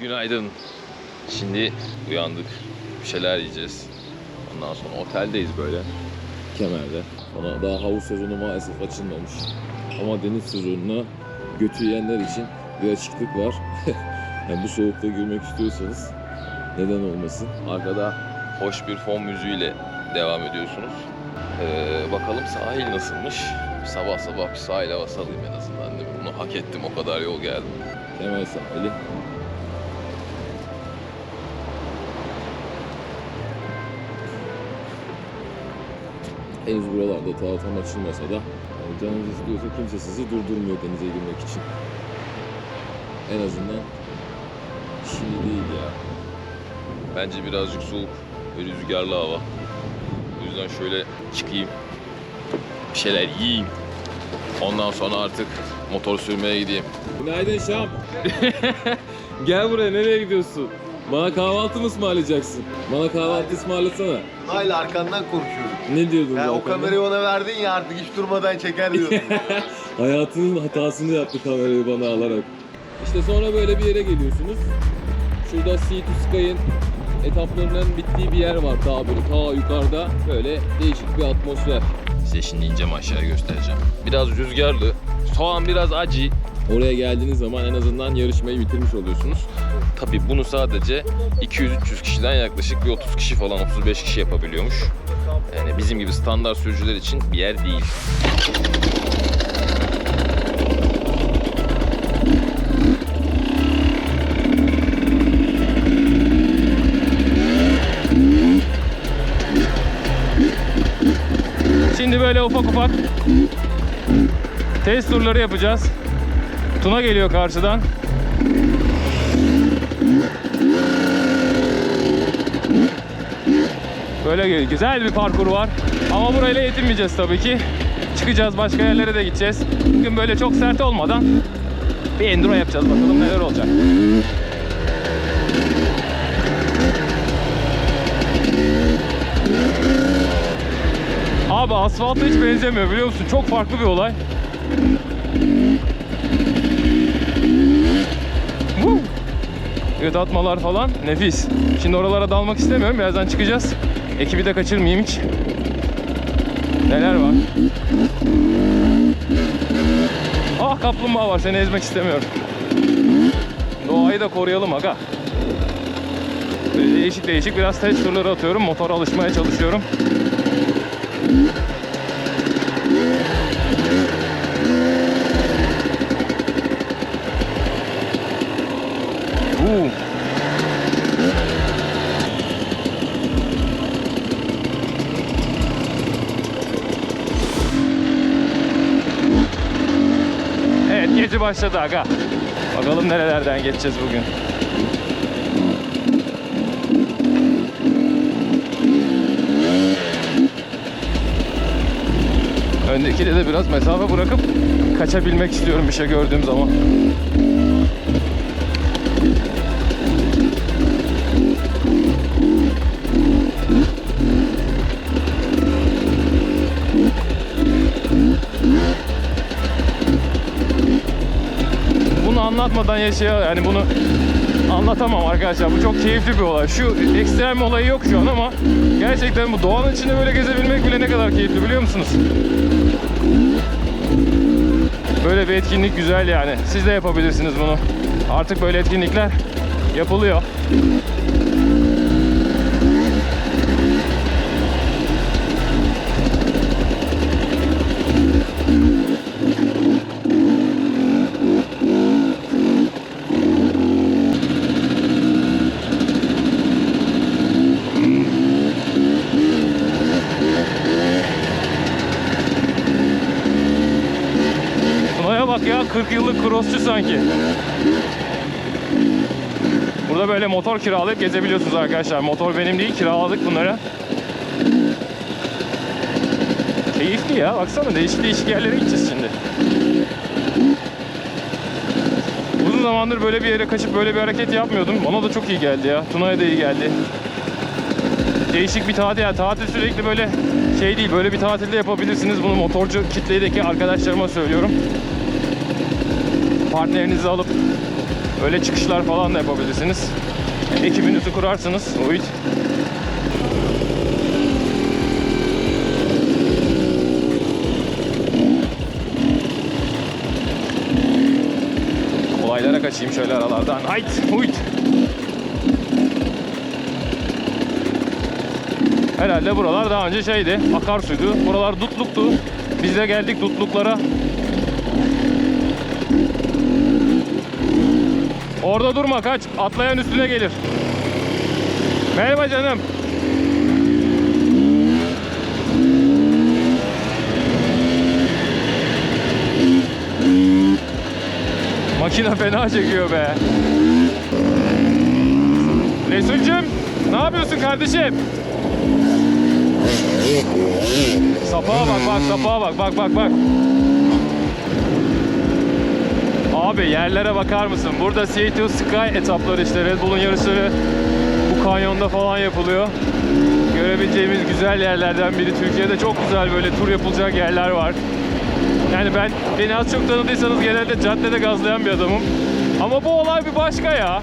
Günaydın. Şimdi uyandık. Bir şeyler yiyeceğiz. Ondan sonra oteldeyiz böyle. Kemer'de. Sonra daha havuz sezonu maalesef açılmamış. Ama deniz sezonuna götü yiyenler için bir açıklık var. yani bu soğukta girmek istiyorsanız neden olmasın. Arkada hoş bir fon müziğiyle devam ediyorsunuz. Ee, bakalım sahil nasılmış. Sabah sabah bir sahil havası alayım en azından. Bunu hak ettim o kadar yol geldim. Kemer sahili. Henüz buralarda ta tam açılmasa da yani canınız istiyorsa kimse sizi durdurmuyor denize girmek için. En azından şimdi değil ya. Bence birazcık soğuk ve rüzgarlı hava. O yüzden şöyle çıkayım. Bir şeyler yiyeyim. Ondan sonra artık motor sürmeye gideyim. Günaydın Şam. Gel buraya nereye gidiyorsun? Bana kahvaltı mı ısmarlayacaksın? Bana kahvaltı ısmarlasana. Hala arkandan konuşuyorum. Ne diyordun Ya o zaten? kamerayı ona verdin ya artık hiç durmadan çeker diyordun. Hayatının hatasını yaptı kamerayı bana alarak. İşte sonra böyle bir yere geliyorsunuz. Şurada Sea to Sky'ın etaplarının bittiği bir yer var daha böyle ta yukarıda böyle değişik bir atmosfer. Size şimdi ineceğim aşağı göstereceğim. Biraz rüzgarlı, soğan biraz acı. Oraya geldiğiniz zaman en azından yarışmayı bitirmiş oluyorsunuz. Tabii bunu sadece 200-300 kişiden yaklaşık bir 30 kişi falan 35 kişi yapabiliyormuş. Yani bizim gibi standart sürücüler için bir yer değil. Şimdi böyle ufak ufak test turları yapacağız. Tuna geliyor karşıdan. Böyle güzel bir parkur var. Ama burayla yetinmeyeceğiz tabii ki. Çıkacağız başka yerlere de gideceğiz. Bugün böyle çok sert olmadan bir enduro yapacağız bakalım neler olacak. Abi asfalta hiç benzemiyor biliyor musun? Çok farklı bir olay. Woo! Atmalar falan nefis. Şimdi oralara dalmak istemiyorum. Birazdan çıkacağız. Ekibi de kaçırmayayım hiç. Neler var? Ah kaplumbağa var. Seni ezmek istemiyorum. Doğayı da koruyalım aga. Değişik değişik biraz test turları atıyorum. Motora alışmaya çalışıyorum. Uuu. Başladı aga. Bakalım nerelerden geçeceğiz bugün. Öndekide de biraz mesafe bırakıp kaçabilmek istiyorum bir şey gördüğüm zaman. Anlatmadan yaşaya yani bunu anlatamam arkadaşlar. Bu çok keyifli bir olay. Şu ekstrem olayı yok şu an ama gerçekten bu doğanın içinde böyle gezebilmek bile ne kadar keyifli biliyor musunuz? Böyle bir etkinlik güzel yani. Siz de yapabilirsiniz bunu. Artık böyle etkinlikler yapılıyor. 40 yıllık crossçu sanki. Burada böyle motor kiralayıp gezebiliyorsunuz arkadaşlar. Motor benim değil kiraladık bunları. Keyifli ya baksana değişik değişik yerlere gideceğiz şimdi. Uzun zamandır böyle bir yere kaçıp böyle bir hareket yapmıyordum. Bana da çok iyi geldi ya. Tuna'ya da iyi geldi. Değişik bir tatil ya. Tatil sürekli böyle şey değil. Böyle bir tatilde yapabilirsiniz. Bunu motorcu kitledeki arkadaşlarıma söylüyorum. Partnerinizi alıp Öyle çıkışlar falan da yapabilirsiniz. Ekibinizi kurarsınız. Uyut. Olaylara kaçayım şöyle aralardan. Hayt, uyut. Herhalde buralar daha önce şeydi, akarsuydu. Buralar dutluktu. Biz de geldik dutluklara. Orada durma kaç. Atlayan üstüne gelir. Merhaba canım. Makine fena çekiyor be. Resulcüm, ne yapıyorsun kardeşim? Sapağa bak bak sapağa bak bak bak bak. Abi yerlere bakar mısın? Burada Seattle Sky etapları işte Red Bull'un yarışları bu kanyonda falan yapılıyor. Görebileceğimiz güzel yerlerden biri. Türkiye'de çok güzel böyle tur yapılacak yerler var. Yani ben beni az çok tanıdıysanız genelde caddede gazlayan bir adamım. Ama bu olay bir başka ya.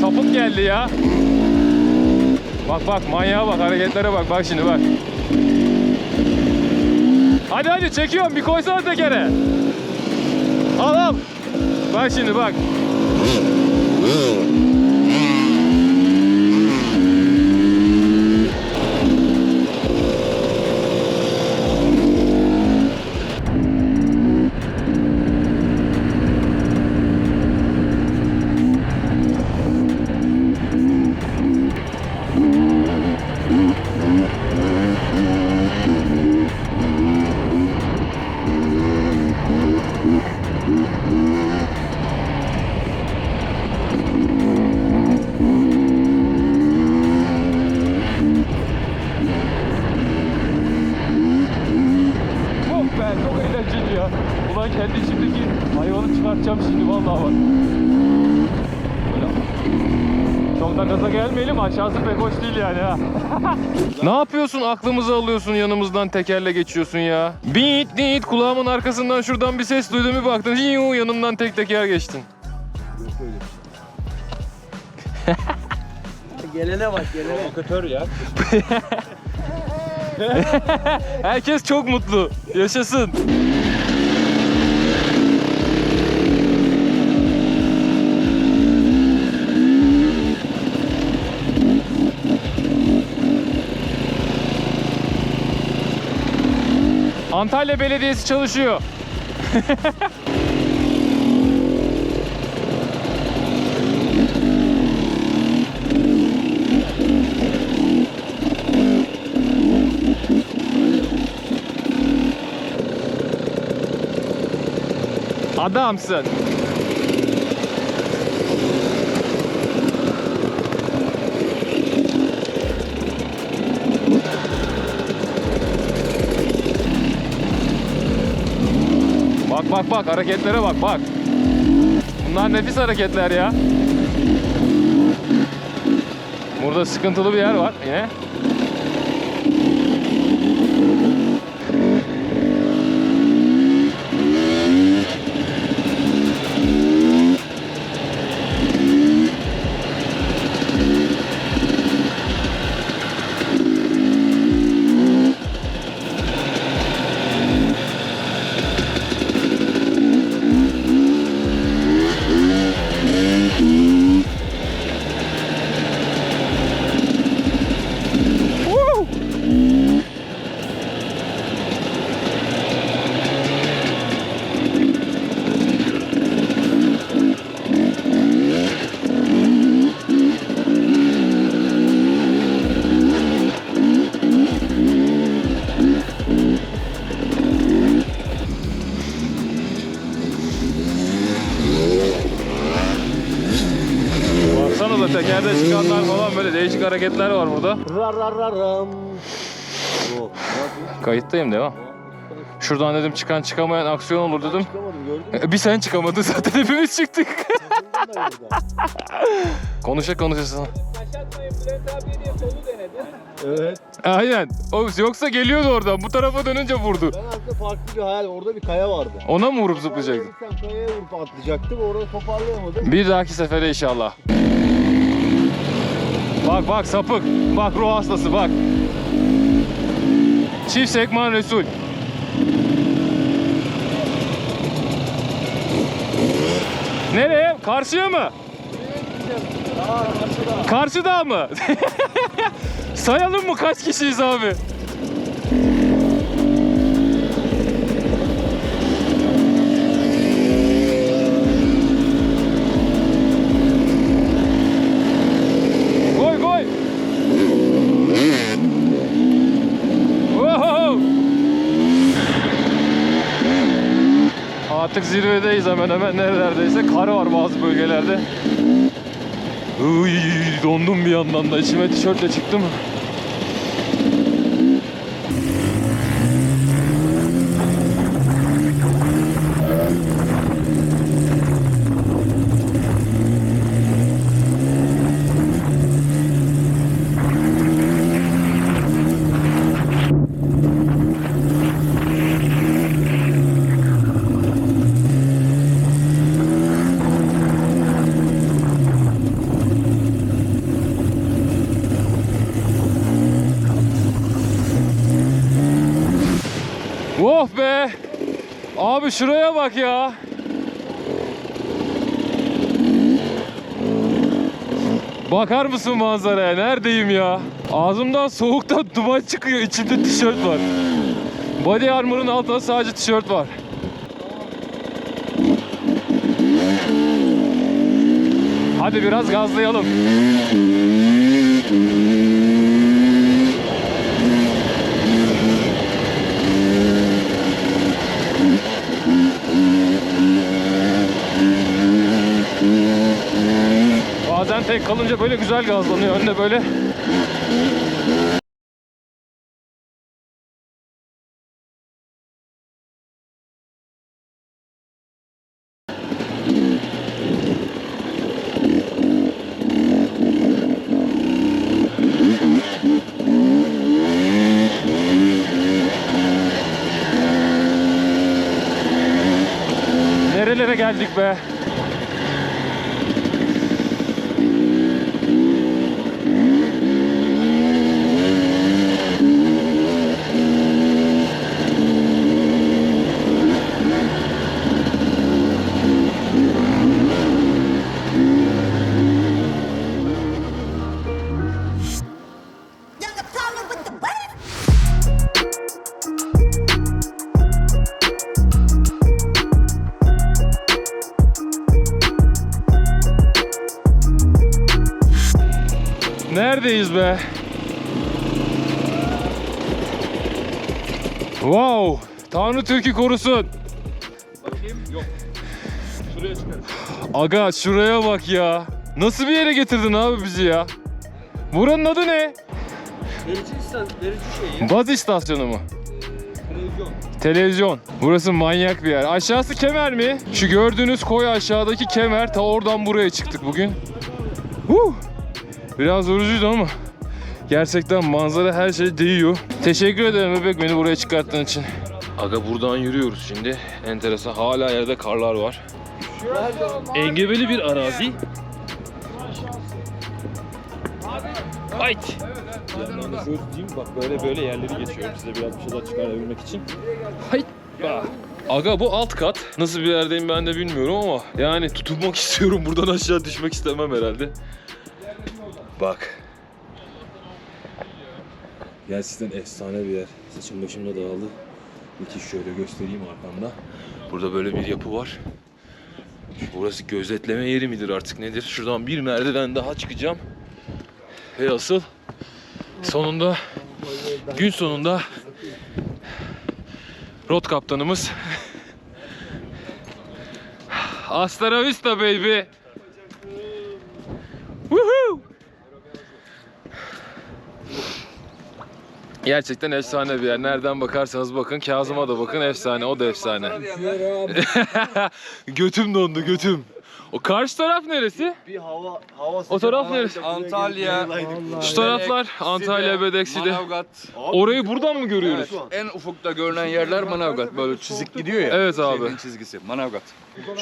Sapık geldi ya. Bak bak manyağa bak hareketlere bak bak şimdi bak. Hadi hadi çekiyorum bir koysana tekere. Al al. Bak şimdi bak. Ne yapıyorsun aklımızı alıyorsun yanımızdan tekerle geçiyorsun ya. Bit bit kulağımın arkasından şuradan bir ses duydum bir baktım. Hiu, yanımdan tek teker geçtin. Gelene bak gelene. Provokatör ya. Herkes çok mutlu. Yaşasın. Antalya Belediyesi çalışıyor. Adamsın. Bak bak hareketlere bak bak. Bunlar nefis hareketler ya. Burada sıkıntılı bir yer var yine. Baksana değişik hareketler var burada. Rarararam. Kayıttayım değil mi? Şuradan dedim çıkan çıkamayan aksiyon olur dedim. Bir sen çıkamadın zaten hepimiz çıktık. Konuşa solu denedi. Evet. Aynen. O, yoksa geliyordu oradan. Bu tarafa dönünce vurdu. Ben aslında farklı bir hayal. Orada bir kaya vardı. Ona mı vurup zıplayacaktın? Kayaya vurup atlayacaktım. Orada toparlayamadım. Bir dahaki sefere inşallah. Bak bak sapık. Bak ruh hastası bak. Çift sekman Resul. Nereye? Karşıya mı? Karşıda mı? Sayalım mı kaç kişiyiz abi? Koy koy. Wow! Artık zirvedeyiz hemen hemen neredeyse. Kar var bazı bölgelerde. Uy, dondum bir yandan da. İçime tişörtle çıktım. Oh be! Abi şuraya bak ya. Bakar mısın manzaraya? Neredeyim ya? Ağzımdan soğuktan duman çıkıyor. İçimde tişört var. Body armor'ın altında sadece tişört var. Hadi biraz gazlayalım. Tek kalınca böyle güzel gazlanıyor. Önde böyle Neredeyiz be? Wow! Tanrı Türk'ü korusun. Aga şuraya bak ya. Nasıl bir yere getirdin abi bizi ya? Buranın adı ne? Verici, verici şey ya. Baz istasyonu mu? Televizyon. Televizyon. Burası manyak bir yer. Aşağısı kemer mi? Şu gördüğünüz koy aşağıdaki kemer. Ta oradan buraya çıktık bugün. Huh! Biraz yorucuydu ama gerçekten manzara her şey değiyor. Teşekkür ederim bebek beni buraya çıkarttığın için. Aga buradan yürüyoruz şimdi. Enteresan. Hala yerde karlar var. Engebeli bir arazi. Hayt. Da şöyle tutayım. Bak böyle böyle yerleri geçiyorum size biraz bir şeyler çıkarabilmek için. Hayt. Aga bu alt kat. Nasıl bir yerdeyim ben de bilmiyorum ama yani tutunmak istiyorum. Buradan aşağı düşmek istemem herhalde. Bak. Gerçekten efsane bir yer. Saçım başım da dağıldı. Müthiş şöyle göstereyim arkamda. Burada böyle bir yapı var. Burası gözetleme yeri midir artık nedir? Şuradan bir merdiven daha çıkacağım. Ve asıl sonunda gün sonunda rot kaptanımız Hasta la vista baby. Gerçekten efsane bir yer. Nereden bakarsanız bakın. Kazım'a da bakın efsane. O da efsane. götüm dondu götüm. O karşı taraf neresi? Bir hava hava O taraf neresi? Antalya, Şu taraflar Antalya, Bedeksi'de. Manavgat. Orayı buradan mı görüyoruz? En ufukta görünen yerler Manavgat. Böyle çizik gidiyor ya. Evet abi. Şehrin çizgisi. Manavgat.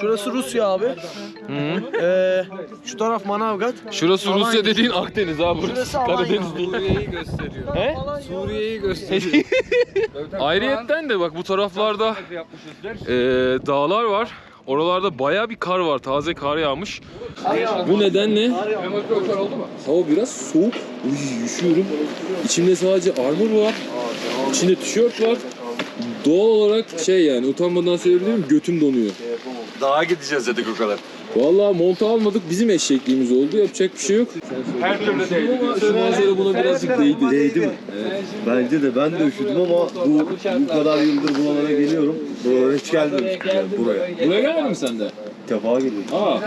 Şurası Rusya abi. Ee, şu taraf Manavgat. Şurası Rusya dediğin Akdeniz abi. Burası Şurası Alanya. Karadeniz değil. Suriye'yi gösteriyor. He? Suriye'yi gösteriyor. Ayrıyetten de bak bu taraflarda eee, dağlar var. Oralarda baya bir kar var. Taze kar yağmış. Bu nedenle hava biraz soğuk. Uy, üşüyorum. İçimde sadece armor var. İçinde tişört var. Doğal olarak şey yani utanmadan söyleyebilirim götüm donuyor. Dağa gideceğiz dedik o kadar. Vallahi montu almadık bizim eşekliğimiz oldu. Yapacak bir şey yok. Her türlü. Ama şu manzara buna birazcık değdi. Değdi mi? Bence de ben de üşüdüm ama bu, bu kadar yıldır buralara geliyorum. Buralara hiç gelmemiştim yani buraya. Buraya gelmedin mi sen de? İlk defa geliyorum. Aa,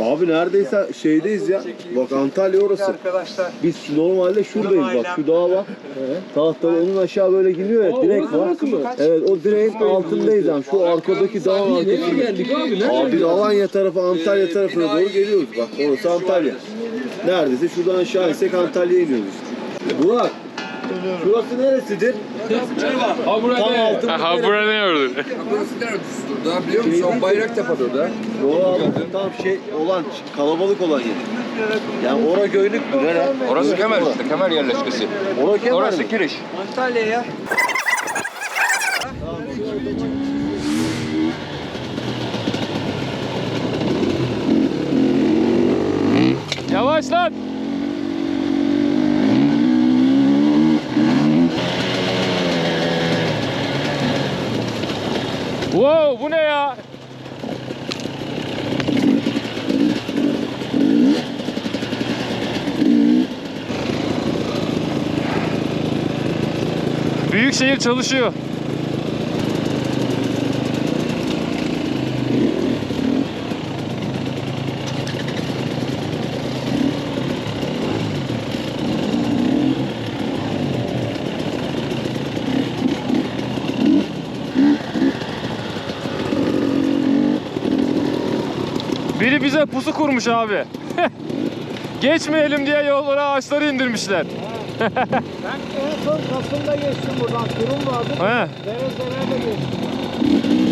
Abi neredeyse şeydeyiz ya. Bak Antalya orası. Biz şu- normalde şuradayız bak. Şu dağ var. Tahtalı onun aşağı böyle gidiyor ya. Aa, Direk var. Evet o direğin altındayız yani. Şu arkadaki dağın nereye arkasında. geldik abi? Nereye Abi Alanya tarafı Antalya tarafına doğru geliyoruz. Bak orası Antalya. Neredeyse şuradan aşağı insek Antalya'ya iniyoruz. Burak. Şurası neresidir? Ha burada Tam ne? altın Ha burada ne orada? Burası nerede Daha biliyor musun? O Bayraktepe'de orada. Abi tam şey olan kalabalık olan yer. Yani ora göynük mü? Nere? Orası Kemer işte. Kemer yerleşkesi. Ora kemer Orası? Kiriş. Yavaş lan. Wow bu ne ya? Büyükşehir çalışıyor. Biri bize pusu kurmuş abi. Geçmeyelim diye yollara ağaçları indirmişler. En son Kasım'da geçtim buradan. Kurum vardı. He. Dere dere de geçtim.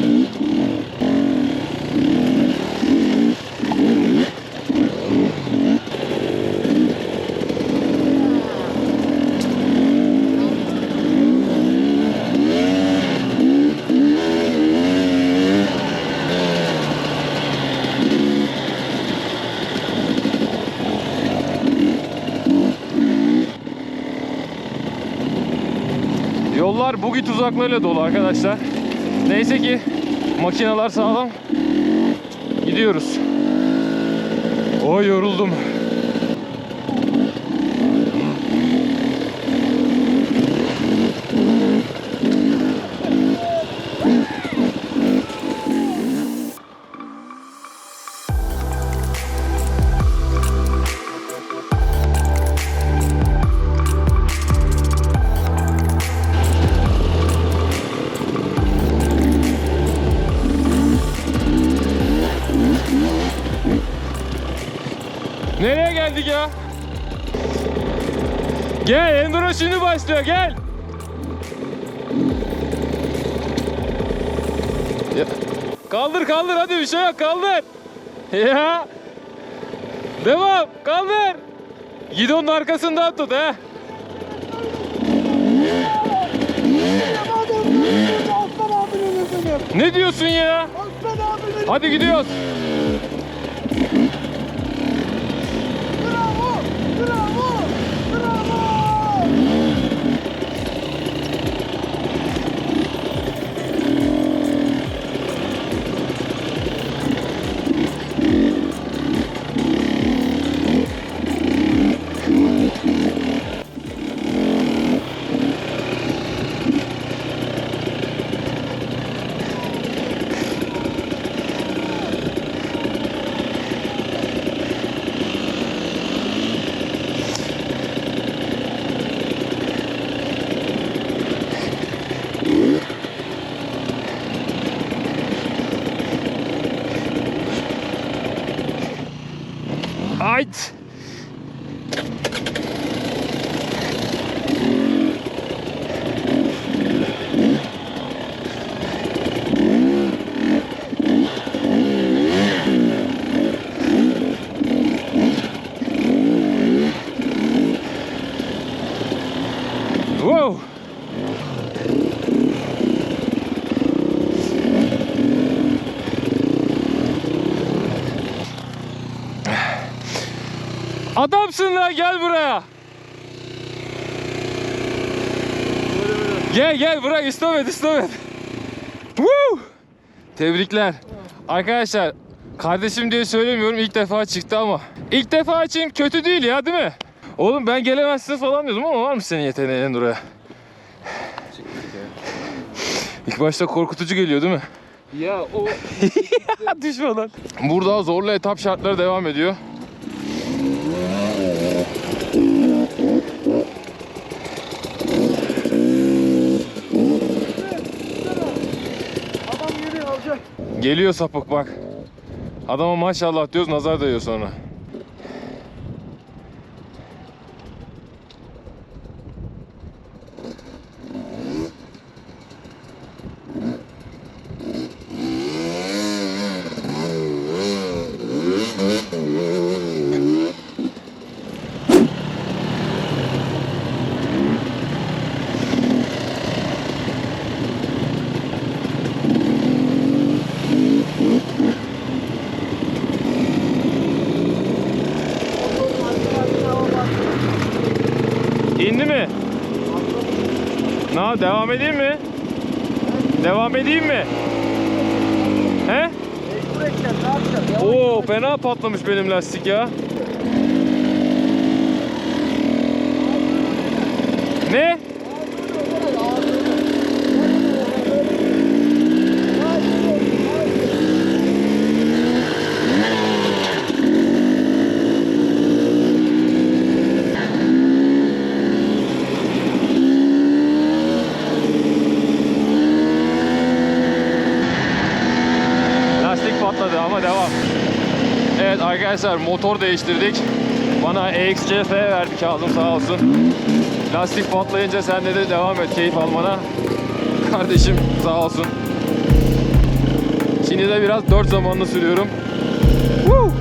Yollar bugi tuzaklarıyla dolu arkadaşlar. Neyse ki makineler sağlam. Gidiyoruz. Oy yoruldum. Başlıyor gel. Ya. Kaldır kaldır hadi bir şey yok kaldır. Ya. Devam kaldır. Gidonun arkasından tut özünüm. Ne diyorsun ya? Hadi gidiyoruz. Adamsın lan gel buraya. Gel gel et istop et. Woo! Tebrikler. Arkadaşlar kardeşim diye söylemiyorum ilk defa çıktı ama. ilk defa için kötü değil ya değil mi? Oğlum ben gelemezsin falan diyordum ama var mı senin yeteneğin buraya? İlk başta korkutucu geliyor değil mi? Ya o Düşme lan. Burada zorlu etap şartları devam ediyor. Geliyor sapık bak. Adama maşallah diyoruz nazar değiyor sonra. Devam edeyim mi? Devam edeyim mi? He? Oo fena patlamış benim lastik ya. Ne? Lastik patladı ama devam. Evet arkadaşlar motor değiştirdik. Bana EXCF verdi Kazım sağ olsun. Lastik patlayınca sen de devam et keyif almana. Kardeşim sağ olsun. Şimdi de biraz 4 zamanlı sürüyorum. Woo!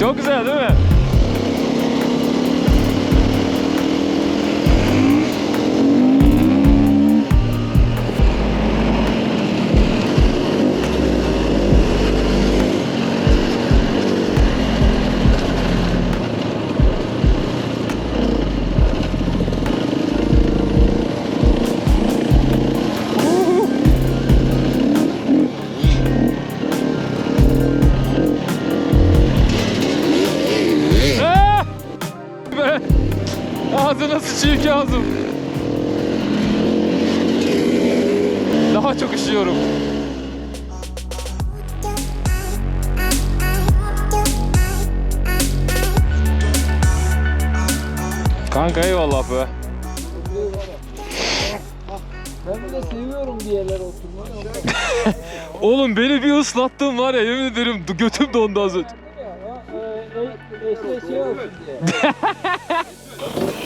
Çok güzel değil mi? Kanka eyvallah be. Ben bile seviyorum bir yerlere oturmayı. Oğlum beni bir ıslattın var ya yemin ederim götüm dondu az önce. Ya, e, e, olsun diye.